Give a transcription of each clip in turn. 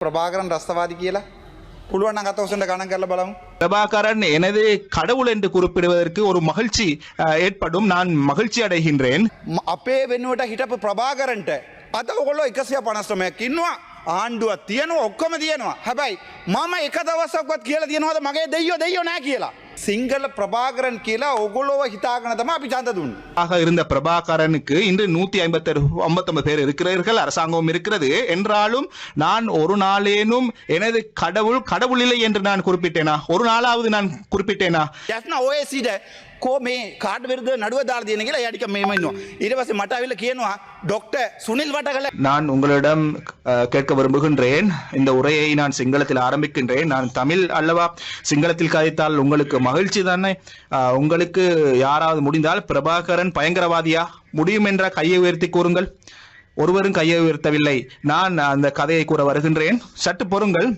ප්‍රභාකරන් රස්තවාදි කියලා පුළුවන් නම් අත ඔසන්න ගණන් කරලා බලමු. பிரபாகரன் எனது கடவுள் என்று குறிப்பிடுவதற்கு ஒரு மகிழ்ச்சி அஹ், ஏற்படும் நான் மகிழ்ச்சி அடைகின்றேன் ම- අපේ වෙනුවට හිටපු ප්‍රභාකරන්ට අද ඔගොල්ලෝ එකසිය පනස්ටමයක් ඉන්නවා ආණ්ඩුවක් තියෙනවා ඔක්කොම තියෙනවා හැබැයි මම එක දවසක්වත් කියලා තියෙනවද මගේ දෙයියෝ දෙයියෝ නෑ කියලා. ಸಿಂಗಲ பிரபாகரன் கீழே ಒಗುಳುವ ಹಿತಾಗಣದಮ ಅಪಿ ಚಾಂದದುಂಡು ஆக இருந்த பிரபாகரனுக்கு இன்று நூத்தி ஐம்பத்தி ஐம்பத்தொன்பது பேர் இருக்கிறீர்கள் அரசாங்கமும் இருக்கிறது. என்றாலும் நான் ஒரு நாளேனும் எனது கடவுள் கடவுள் இல்லை என்று நான் குறிப்பிட்டேனா? ஒரு நாளாவது நான் குறிப்பிட்டேனா? ஓஏசிட ඔය සිට කෝ මේ කාඩ විරද නඩුව දාර තියෙන කියලා යටික මේමන්නවා. ඉරවස මට අවිල්ල කියනවා ඩොක්ට සුනිල් වට කළ நான் உங்களிடம் அஹ், கேட்க விரும்புகின்றேன் இந்த உரையை நான் சிங்களத்தில் ஆரம்பிக்கின்றேன் நான் தமிழ் அல்லவா சிங்களத்தில் கதைத்தால் உங்களுக்கு மகிழ்ச்சி தானே அஹ், உங்களுக்கு யாராவது முடிந்தால் பிரபாகரன் பயங்கரவாதியா முடியும் என்ற கையை உயர்த்தி கூறுங்கள் ஒருவரும் கையை உயர்த்தவில்லை நான் அந்த கதையை கூற வருகின்றேன் சற்று பொறுங்கள்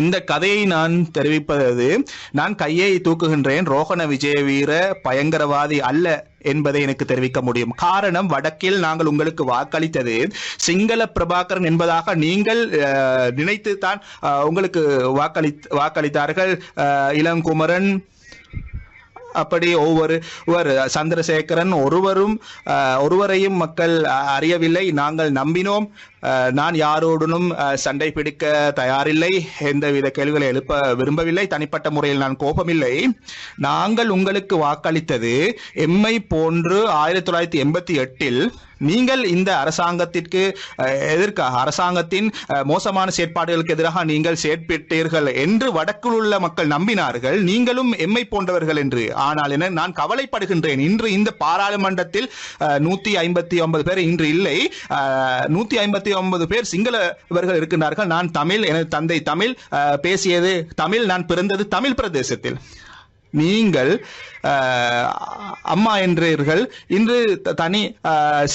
இந்த கதையை நான் தெரிவிப்பது நான் கையை தூக்குகின்றேன் ரோகண விஜயவீர பயங்கரவாதி அல்ல என்பதை எனக்கு தெரிவிக்க முடியும். காரணம் வடக்கில் நாங்கள் உங்களுக்கு வாக்களித்தது சிங்கள பிரபாகரன் என்பதாக நீங்கள் நினைத்து தான் உங்களுக்கு வாக்களி வாக்களித்தார்கள். இளங்குமரன் அப்படி ஒவ்வொரு சந்திரசேகரன் ஒருவரும் ஒருவரையும் மக்கள் அறியவில்லை. நாங்கள் நம்பினோம். நான் யாரோடனும் சண்டை பிடிக்க தயாரில்லை. எந்தவித கேள்விகளை எழுப்ப விரும்பவில்லை. தனிப்பட்ட முறையில் நான் கோபமில்லை. நாங்கள் உங்களுக்கு வாக்களித்தது எம்மை போன்று ஆயிரத்தி தொள்ளாயிரத்தி எண்பத்தி எட்டில் நீங்கள் இந்த அரசாங்கத்திற்கு எதிர்க்காக அரசாங்கத்தின் மோசமான செயற்பாடுகளுக்கு எதிராக நீங்கள் செயற்பட்டீர்கள் என்று வடக்கில் உள்ள மக்கள் நம்பினார்கள். நீங்களும் எம்மை போன்றவர்கள் என்று. ஆனால் என நான் கவலைப்படுகின்றேன். இன்று இந்த பாராளுமன்றத்தில் நூத்தி ஐம்பத்தி ஒன்பது பேர் இன்று இல்லை. நூத்தி ஐம்பத்தி ஒன்பது பேர் சிங்களவர்கள் இருக்கின்றார்கள். நான் தமிழ் எனது தந்தை தமிழ் பேசியது தமிழ் நான் பிறந்தது தமிழ் பிரதேசத்தில். நீங்கள் அம்மா என்றீர்கள். இன்று த- தனி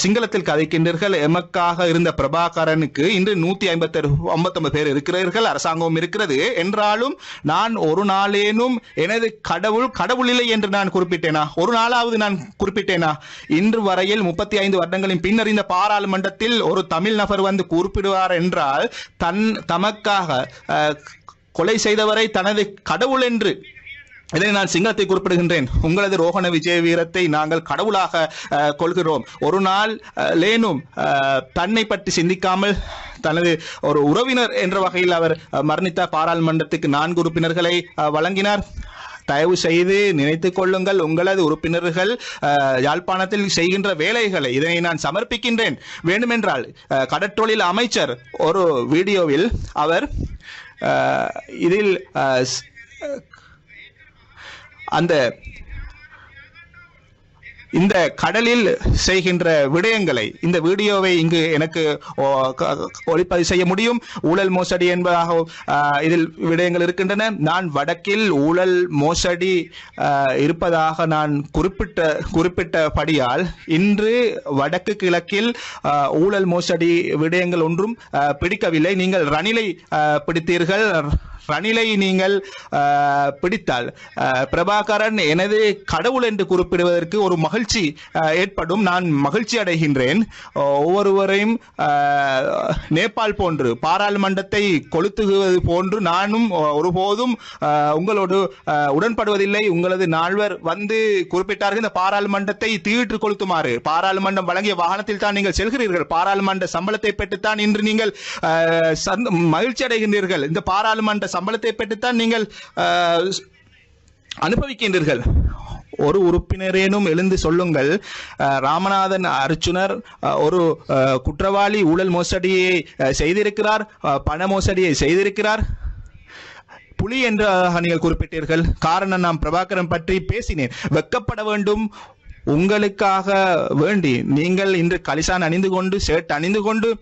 சிங்களத்தில் கதைக்கின்றீர்கள். எமக்காக இருந்த பிரபாகரனுக்கு இன்று நூத்தி ஐம்பத்தி ஐம்பத்தொன்பது பேர் இருக்கிறீர்கள். அரசாங்கம் இருக்கிறது. என்றாலும் நான் ஒரு நாளேனும் எனது கடவுள் கடவுள் இல்லை என்று நான் குறிப்பிட்டேனா? ஒரு நாளாவது நான் குறிப்பிட்டேனா? இன்று வரையில் முப்பத்தி ஐந்து வருடங்களின் பின்னர் இந்த பாராளுமன்றத்தில் ஒரு தமிழ் நபர் வந்து குறிப்பிடுவார் என்றால் தன் தமக்காக கொலை செய்தவரை தனது கடவுள் என்று இதனை நான் சிங்கத்தை குறிப்பிடுகின்றேன். உங்களது ரோகண விஜய வீரத்தை நாங்கள் கடவுளாக கொள்கிறோம். ஒரு நாள் லேனும் தன்னை பற்றி சிந்திக்காமல் தனது ஒரு உறவினர் என்ற வகையில் அவர் மரணித்த பாராளுமன்றத்துக்கு நான்கு உறுப்பினர்களை வழங்கினார். தயவு செய்து நினைத்து கொள்ளுங்கள் உங்களது உறுப்பினர்கள் யாழ்ப்பாணத்தில் செய்கின்ற வேலைகளை இதனை நான் சமர்ப்பிக்கின்றேன். வேண்டுமென்றால் கடற்றொழில் அமைச்சர் ஒரு வீடியோவில் அவர் இதில் அந்த இந்த கடலில் செய்கின்ற விடயங்களை இந்த வீடியோவை இங்கு எனக்கு ஒளிப்பதிவு செய்ய முடியும். ஊழல் மோசடி என்பதாக இதில் விடயங்கள் இருக்கின்றன. நான் வடக்கில் ஊழல் மோசடி இருப்பதாக நான் குறிப்பிட்ட குறிப்பிட்டபடியால் இன்று வடக்கு கிழக்கில் ஊழல் மோசடி விடயங்கள் ஒன்றும் பிடிக்கவில்லை. நீங்கள் ரணிலை பிடித்தீர்கள். ரணிலை நீங்கள் பிடித்தால் பிரபாகரன் எனது கடவுள் என்று குறிப்பிடுவதற்கு ஒரு மகிழ்ச்சி மகிழ்ச்சி ஏற்படும். நான் மகிழ்ச்சி அடைகின்றேன். ஒவ்வொருவரையும் நேபாள் போன்று பாராளுமன்றத்தை கொளுத்துகிறது போன்று நானும் ஒருபோதும் உங்களோடு உடன்படுவதில்லை. உங்களது நால்வர் வந்து குறிப்பிட்டார்கள் இந்த பாராளுமன்றத்தை தீயிட்டு கொளுத்துமாறு. பாராளுமன்றம் வழங்கிய வாகனத்தில் தான் நீங்கள் செல்கிறீர்கள். பாராளுமன்ற சம்பளத்தை பெற்றுத்தான் இன்று நீங்கள் மகிழ்ச்சி அடைகின்றீர்கள். இந்த பாராளுமன்ற சம்பளத்தை பெற்றுத்தான் நீங்கள் அனுபவிக்கின்றீர்கள். ஒரு உறுப்பினரேனும் எழுந்து சொல்லுங்கள். ராமநாதன் அர்ச்சுனர் ஒரு குற்றவாளி ஊழல் மோசடியை செய்திருக்கிறார். பண மோசடியை செய்திருக்கிறார். புலி என்று நீங்கள் குறிப்பிட்டீர்கள். காரணம் நாம் பிரபாகரன் பற்றி பேசினேன். வெக்கப்பட வேண்டும். உங்களுக்காக வேண்டி நீங்கள் இன்று கலிசான் அணிந்து கொண்டு ஷர்ட் அணிந்து கொண்டு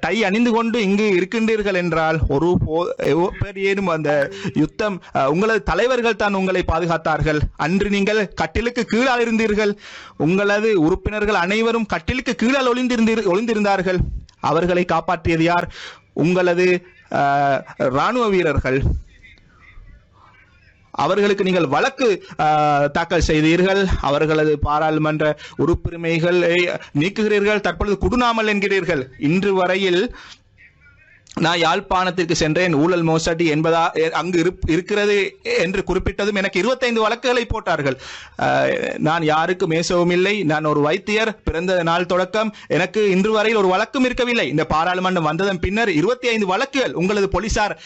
டை அணிந்து கொண்டு இங்கு இருக்கின்றீர்கள் என்றால் ஒரு போ- அந்த யுத்தம் உங்களது தலைவர்கள் தான் உங்களை பாதுகாத்தார்கள். அன்று நீங்கள் கட்டிலுக்கு கீழால் இருந்தீர்கள். உங்களது உறுப்பினர்கள் அனைவரும் கட்டிலுக்கு கீழால் ஒளிந்திருந்தீர் ஒளிந்திருந்தார்கள். அவர்களை காப்பாற்றியது யார்? உங்களது ராணுவ வீரர்கள். அவர்களுக்கு நீங்கள் வழக்கு தாக்கல் செய்தீர்கள். அவர்களது பாராளுமன்ற உறுப்புரிமைகளை நீக்குகிறீர்கள். தற்பொழுது குடுநாமல் என்கிறீர்கள். இன்று வரையில் நான் யாழ்ப்பாணத்திற்கு சென்றேன் ஊழல் மோசடி என்பதா அங்கு இருப்- இருக்கிறது என்று குறிப்பிட்டதும் எனக்கு இருபத்தைந்து வழக்குகளை போட்டார்கள். நான் யாருக்கும் மேசவும் இல்லை நான் ஒரு வைத்தியர் பிறந்த நாள் தொடக்கம் எனக்கு இன்று வரையில் ஒரு வழக்கும் இருக்கவில்லை. இந்த பாராளுமன்றம் வந்ததன் பின்னர் இருபத்தி ஐந்து வழக்குகள் உங்களது போலீசார்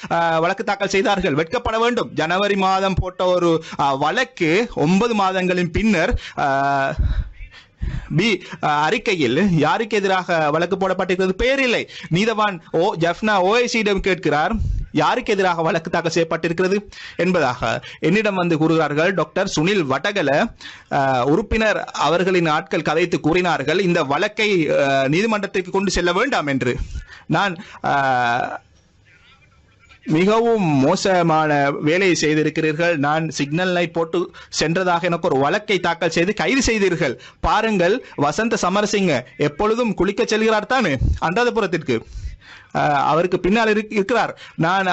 வழக்கு தாக்கல் செய்தார்கள். வெட்கப்பட வேண்டும். ஜனவரி மாதம் போட்ட ஒரு வழக்கு ஒன்பது மாதங்களின் பின்னர் பி அறிக்கையில் யாருக்கு எதிராக வழக்கு போடப்பட்டிருக்கிறது? பேரில்லை. இல்லை நீதவான் ஓ ஜப்னா ஓஐசியிடம் கேட்கிறார் யாருக்கு எதிராக வழக்கு தாக்கல் செய்யப்பட்டிருக்கிறது? என்பதாக என்னிடம் வந்து கூறுகிறார்கள் டாக்டர் சுனில் வடகல உறுப்பினர் அவர்களின் ஆட்கள் கதைத்து கூறினார்கள் இந்த வழக்கை நீதிமன்றத்திற்கு கொண்டு செல்ல வேண்டாம் என்று. நான் மிகவும் மோசமான வேலையை செய்திருக்கிறீர்கள். நான் சிக்னல் லைட் போட்டு சென்றதாக எனக்கு ஒரு வழக்கை தாக்கல் செய்து கைது செய்தீர்கள். பாருங்கள் வசந்த சமரசிங்க எப்பொழுதும் குளிக்க செல்கிறார் தானே? அன்றாதபுரத்திற்கு. அவருக்கு பின்னால் இருக்கிறார். நான்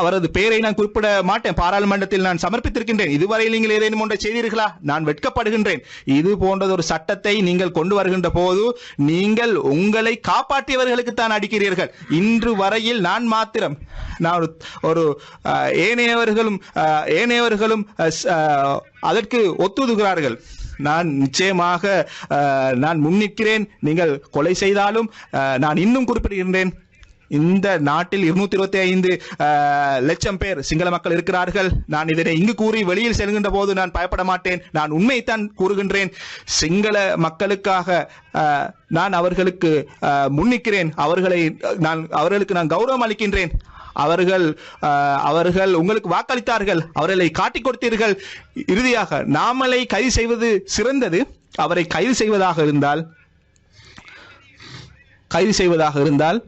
அவரது பெயரை நான் குறிப்பிட மாட்டேன். பாராளுமன்றத்தில் நான் சமர்ப்பித்திருக்கின்றேன். இதுவரை நீங்கள் ஏதேனும் ஒன்றை செய்தீர்களா? நான் வெட்கப்படுகின்றேன். இது போன்றது ஒரு சட்டத்தை நீங்கள் கொண்டு வருகின்ற போது நீங்கள் உங்களை காப்பாற்றியவர்களுக்கு தான் அடிக்கிறீர்கள். இன்று வரையில் நான் மாத்திரம் நான் ஒரு அஹ், ஏனையவர்களும் அஹ், ஏனையவர்களும் அதற்கு ஒத்துதுகிறார்கள். நான் நிச்சயமாக அஹ், நான் முன்னிற்கிறேன். நீங்கள் கொலை செய்தாலும் அஹ், நான் இன்னும் குறிப்பிடுகின்றேன். இந்த நாட்டில் இருநூத்தி இருபத்தி ஐந்து லட்சம் பேர் சிங்கள மக்கள் இருக்கிறார்கள். நான் இதனை இங்கு கூறி வெளியில் செல்கின்ற போது நான் பயப்பட மாட்டேன். நான் உண்மையைத்தான் கூறுகின்றேன். சிங்கள மக்களுக்காக நான் அவர்களுக்கு முன்னிக்கிறேன். அவர்களை நான் அவர்களுக்கு நான் கௌரவம் அளிக்கின்றேன். அவர்கள் அவர்கள் உங்களுக்கு வாக்களித்தார்கள். அவர்களை காட்டிக் கொடுத்தீர்கள். இறுதியாக நாமளை கைது செய்வது சிறந்தது. அவரை கைது செய்வதாக இருந்தால் கைது செய்வதாக இருந்தால்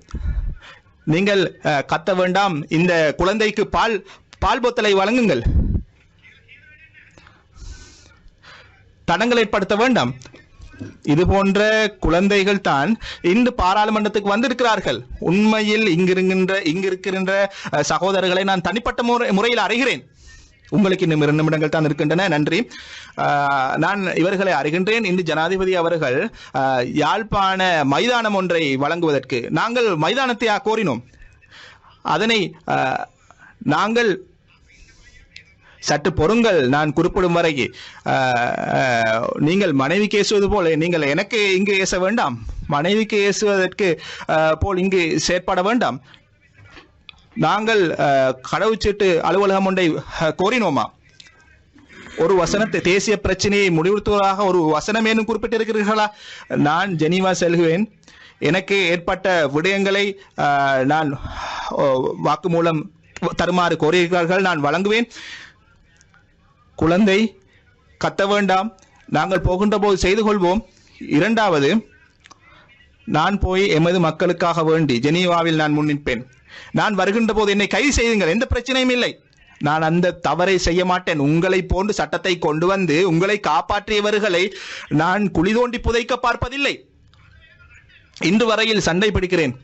நீங்கள் கத்த வேண்டாம். இந்த குழந்தைக்கு பால் பால் போத்தலை வழங்குங்கள். தடங்கள் ஏற்படுத்த வேண்டாம். இது போன்ற குழந்தைகள் தான் இன்று பாராளுமன்றத்துக்கு வந்திருக்கிறார்கள். உண்மையில் இங்கிருக்கின்ற இங்கிருக்கின்ற சகோதரர்களை நான் தனிப்பட்ட முறை முறையில் அறிகிறேன். உங்களுக்கு இன்னும் இரண்டு நிமிடங்கள் தான் இருக்கின்றன. நன்றி. நான் இவர்களை அறிகின்றேன். இன்று ஜனாதிபதி அவர்கள் யாழ்ப்பாண மைதானம் ஒன்றை வழங்குவதற்கு. நாங்கள் மைதானத்தை கோரினோம். அதனை நாங்கள் சற்று பொறுங்கள். நான் குறிப்பிடும் வரை நீங்கள் மனைவிக்கு ஏசுவது போல நீங்கள் எனக்கு இங்கு ஏச வேண்டாம். மனைவிக்கு ஏசுவதற்கு போல் இங்கு செயற்பட வேண்டாம். நாங்கள் கடவுச்சீட்டு அலுவலகம் ஒன்றை கோரினோமா? ஒரு வசனத்தை தேசிய பிரச்சனையை முடிவுறுத்துவதாக ஒரு வசனம் ஏனும் குறிப்பிட்டிருக்கிறீர்களா? நான் ஜெனீவா செல்குவேன் எனக்கு ஏற்பட்ட விடயங்களை நான் வாக்கு வாக்குமூலம் தருமாறு கோரியிருக்கிறார்கள். நான் வழங்குவேன். குழந்தை கத்த வேண்டாம். நாங்கள் போகின்ற போது செய்து கொள்வோம். இரண்டாவது நான் போய் எமது மக்களுக்காக வேண்டி ஜெனீவாவில் நான் முன்னிற்பேன். நான் வருகின்ற போது என்னை கைது செய்யுங்கள் எந்த பிரச்சனையும் இல்லை. நான் அந்த தவறை செய்ய மாட்டேன். உங்களை போன்று சட்டத்தை கொண்டு வந்து உங்களை காப்பாற்றியவர்களை நான் குழி தோண்டி புதைக்க பார்ப்பதில்லை. இன்று வரையில் சண்டை பிடிக்கிறேன்.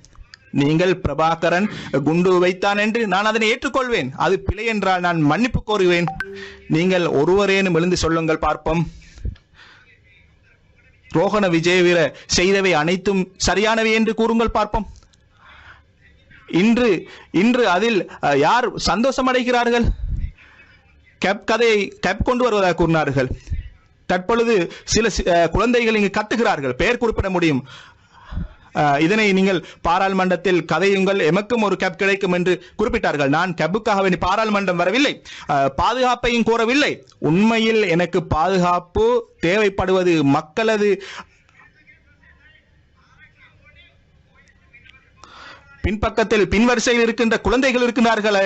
நீங்கள் பிரபாகரன் குண்டு வைத்தான் என்று நான் அதனை ஏற்றுக்கொள்வேன். அது பிழை என்றால் நான் மன்னிப்பு கோருவேன். நீங்கள் ஒருவரேனும் எழுந்து சொல்லுங்கள் பார்ப்போம். ரோகண விஜயவீர செய்தவை அனைத்தும் சரியானவை என்று கூறுங்கள் பார்ப்போம். இன்று இன்று அதில் யார் சந்தோஷம் அடைகிறார்கள் கேப் கதையை கேப் கொண்டு வருவதாக கூறினார்கள். தற்பொழுது சில குழந்தைகள் இங்கு கத்துகிறார்கள். பெயர் குறிப்பிட முடியும். இதனை நீங்கள் பாராளுமன்றத்தில் கதையுங்கள் எமக்கும் ஒரு கேப் கிடைக்கும் என்று குறிப்பிட்டார்கள். நான் கேப்புக்காக வேண்டி பாராளுமன்றம் வரவில்லை. பாதுகாப்பையும் கோரவில்லை. உண்மையில் எனக்கு பாதுகாப்பு தேவைப்படுவது மக்களது பின்பக்கத்தில் பின்வரிசையில் இருக்கின்ற குழந்தைகள் இருக்கிறார்களே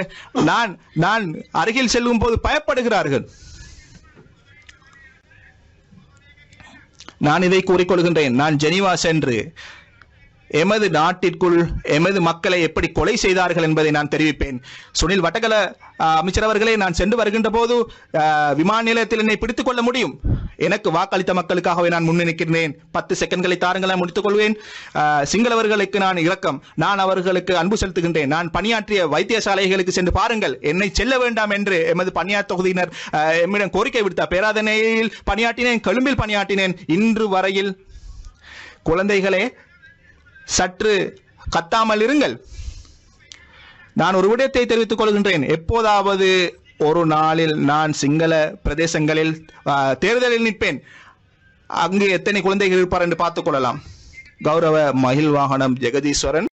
நான் நான் அருகில் செல்லும் போது பயப்படுகிறார்கள். நான் இதை கூறிக்கொள்கின்றேன். நான் ஜெனீவா சென்று எமது நாட்டிற்குள் எமது மக்களை எப்படி கொலை செய்தார்கள் என்பதை நான் தெரிவிப்பேன். சுனில் வட்டகல அமைச்சர் அவர்களே நான் சென்று வருகின்ற போது விமான நிலையத்தில் என்னை பிடித்துக் கொள்ள முடியும்? எனக்கு வாக்களித்த மக்களுக்காகவே நான் முன்னினைக்கிறேன் பத்து செகண்ட்களை தாருங்கள் நான் முடித்துக் கொள்வேன் சிங்களவர்களுக்கு நான் இரக்கம். நான் அவர்களுக்கு அன்பு செலுத்துகின்றேன். நான் பணியாற்றிய வைத்தியசாலைகளுக்கு சென்று பாருங்கள். என்னை செல்ல வேண்டாம் என்று எமது பணியாற்ற தொகுதியினர் எம்மிடம் கோரிக்கை விடுத்தார். பேராதனையில் பணியாற்றினேன் கொழும்பில் பணியாற்றினேன். இன்று வரையில் குழந்தைகளே சற்று கத்தாமல் இருங்கள். நான் ஒரு விடயத்தை தெரிவித்துக் கொள்கின்றேன். எப்போதாவது ஒரு நாளில் நான் சிங்கள பிரதேசங்களில் தேர்தலில் நிற்பேன். அங்கு எத்தனை குழந்தைகள் இருப்பார் என்று பார்த்துக் கொள்ளலாம். கௌரவ மகிழ் வாகனம் ஜெகதீஸ்வரன்.